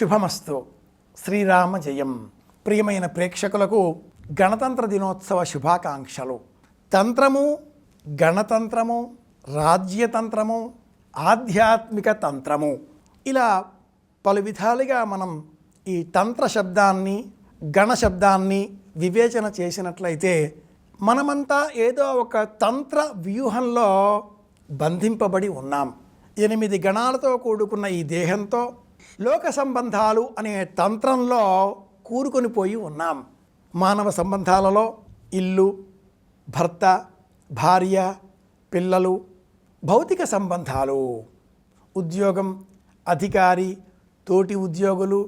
శుభమస్తు. శ్రీరామ జయం. ప్రియమైన ప్రేక్షకులకు గణతంత్ర దినోత్సవ శుభాకాంక్షలు. తంత్రము గణతంత్రము రాజ్యతంత్రము ఆధ్యాత్మిక తంత్రము. ఇలా పలు విధాలుగా మనం ఈ తంత్ర శబ్దాన్ని గణ శబ్దాన్ని వివేచన చేసినట్లయితే మనమంతా ఏదో ఒక తంత్ర వ్యూహంలో బంధింపబడి ఉన్నాం. ఎనిమిది గణాలతో కూడుకున్న ఈ దేహంతో లోక సంబంధాలు అనే తంత్రంలో కూరుకొని పోయి ఉన్నాం. మానవ సంబంధాలలో ఇల్లు భర్త భార్య పిల్లలు భౌతిక సంబంధాలు ఉద్యోగం అధికారి తోటి ఉద్యోగులు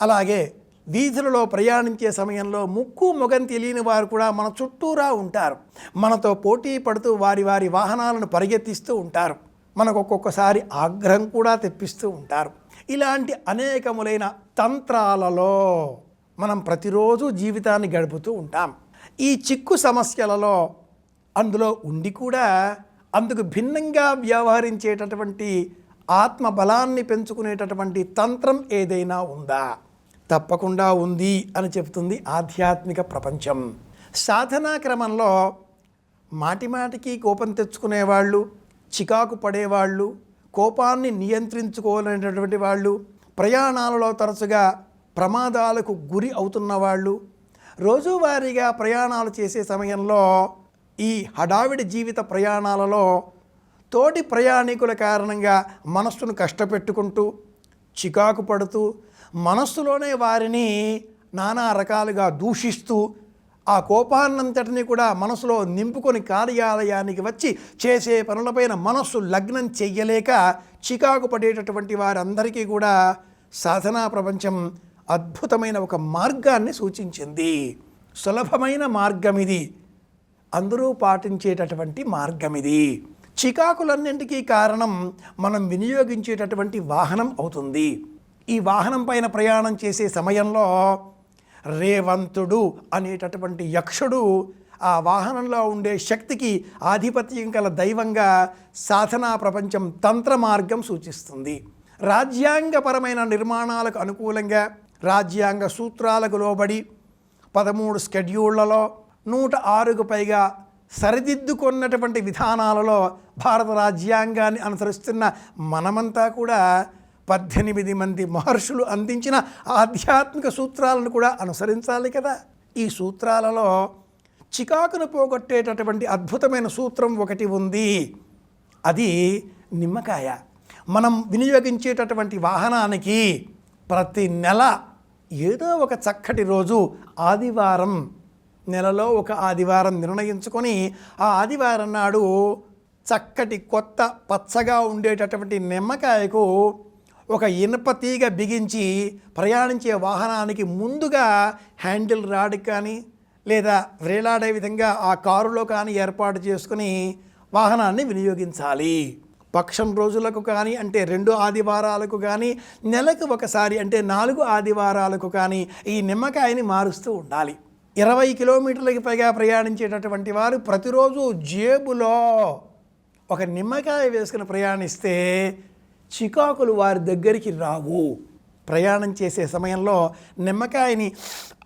అలాగే వీధులలో ప్రయాణించే సమయంలో ముక్కు మొగం తెలియని వారు కూడా మన చుట్టూరా ఉంటారు. మనతో పోటీ పడుతూ వారి వారి వాహనాలను పరిగెత్తిస్తూ ఉంటారు. మనకు ఒక్కొక్కసారి ఆగ్రహం కూడా తెప్పిస్తూ ఉంటారు. ఇలాంటి అనేకములైన తంత్రాలలో మనం ప్రతిరోజు జీవితాన్ని గడుపుతూ ఉంటాం. ఈ చిక్కు సమస్యలలో అందులో ఉండి కూడా అందుకు భిన్నంగా వ్యవహరించేటటువంటి ఆత్మ బలాన్ని పెంచుకునేటటువంటి తంత్రం ఏదైనా ఉందా? తప్పకుండా ఉంది అని చెప్తుంది ఆధ్యాత్మిక ప్రపంచం. సాధనా క్రమంలో మాటిమాటికి కోపం తెచ్చుకునేవాళ్ళు చికాకు పడేవాళ్ళు కోపాన్ని నియంత్రించుకోలేనటువంటి వాళ్ళు ప్రయాణాలలో తరచుగా ప్రమాదాలకు గురి అవుతున్న వాళ్ళు రోజువారీగా ప్రయాణాలు చేసే సమయంలో ఈ హడావిడి జీవిత ప్రయాణాలలో తోటి ప్రయాణికుల కారణంగా మనస్సును కష్టపెట్టుకుంటూ చికాకు పడుతూ మనస్సులోనే వారిని నానా రకాలుగా దూషిస్తూ ఆ కోపాన్నంతటిని కూడా మనసులో నింపుకొని కార్యాలయానికి వచ్చి చేసే పనులపైన మనస్సు లగ్నం చెయ్యలేక చికాకు పడేటటువంటి వారందరికీ కూడా సాధనా ప్రపంచం అద్భుతమైన ఒక మార్గాన్ని సూచించింది. సులభమైన మార్గం ఇది అందరూ పాటించేటటువంటి మార్గం ఇది చికాకులన్నింటికీ కారణం మనం వినియోగించేటటువంటి వాహనం అవుతుంది. ఈ వాహనం పైన ప్రయాణం చేసే సమయంలో రేవంతుడు అనేటటువంటి యక్షుడు ఆ వాహనంలో ఉండే శక్తికి ఆధిపత్యం గల దైవంగా సాధనా ప్రపంచం తంత్ర మార్గం సూచిస్తుంది. రాజ్యాంగపరమైన నిర్మాణాలకు అనుకూలంగా రాజ్యాంగ సూత్రాలకు లోబడి పదమూడు స్కెడ్యూళ్ళలో నూట ఆరుకు పైగా సరిదిద్దుకున్నటువంటి విధానాలలో భారత రాజ్యాంగాన్ని అనుసరిస్తున్న మనమంతా కూడా పద్దెనిమిది మంది మహర్షులు అందించిన ఆధ్యాత్మిక సూత్రాలను కూడా అనుసరించాలి కదా. ఈ సూత్రాలలో చికాకును పోగొట్టేటటువంటి అద్భుతమైన సూత్రం ఒకటి ఉంది. అది నిమ్మకాయ. మనం వినియోగించేటటువంటి వాహనానికి ప్రతి నెల ఏదో ఒక చక్కటి రోజు ఆదివారం నెలలో ఒక ఆదివారం నిర్ణయించుకొని ఆ ఆదివారం నాడు చక్కటి కొత్త పచ్చగా ఉండేటటువంటి నిమ్మకాయకు ఒక ఇనుప తీగ బిగించి ప్రయాణించే వాహనానికి ముందుగా హ్యాండిల్ రాడ్ కానీ లేదా వేలాడే విధంగా ఆ కారులో కానీ ఏర్పాటు చేసుకుని వాహనాన్ని వినియోగించాలి. పక్షం రోజులకు కానీ అంటే రెండు ఆదివారాలకు కానీ నెలకు ఒకసారి అంటే నాలుగు ఆదివారాలకు కానీ ఈ నిమ్మకాయని మారుస్తూ ఉండాలి. ఇరవై కిలోమీటర్లకి పైగా ప్రయాణించేటటువంటి వారు ప్రతిరోజు జేబులో ఒక నిమ్మకాయ వేసుకుని ప్రయాణిస్తే చికాకులు వారి దగ్గరికి రావు. ప్రయాణం చేసే సమయంలో నిమ్మకాయని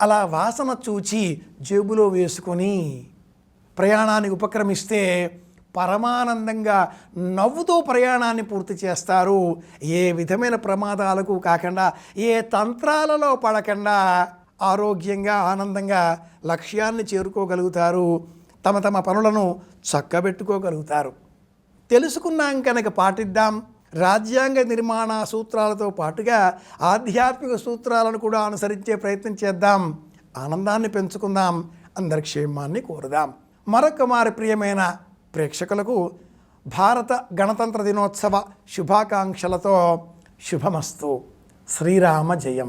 అలా వాసన చూచి జేబులో వేసుకొని ప్రయాణానికి ఉపక్రమిస్తే పరమానందంగా నవ్వుతో ప్రయాణాన్ని పూర్తి చేస్తారు. ఏ విధమైన ప్రమాదాలకు కాకుండా ఏ తంత్రాలలో పడకుండా ఆరోగ్యంగా ఆనందంగా లక్ష్యాన్ని చేరుకోగలుగుతారు. తమ తమ పనులను చక్కబెట్టుకోగలుగుతారు. తెలుసుకున్నాం కనుక పాటిద్దాం. రాజ్యాంగ నిర్మాణ సూత్రాలతో పాటుగా ఆధ్యాత్మిక సూత్రాలను కూడా అనుసరించే ప్రయత్నం చేద్దాం. ఆనందాన్ని పెంచుకుందాం. అందరి క్షేమాన్ని కోరుదాం. మరొక మారి ప్రియమైన ప్రేక్షకులకు భారత గణతంత్ర దినోత్సవ శుభాకాంక్షలతో శుభమస్తు. శ్రీరామ జయం.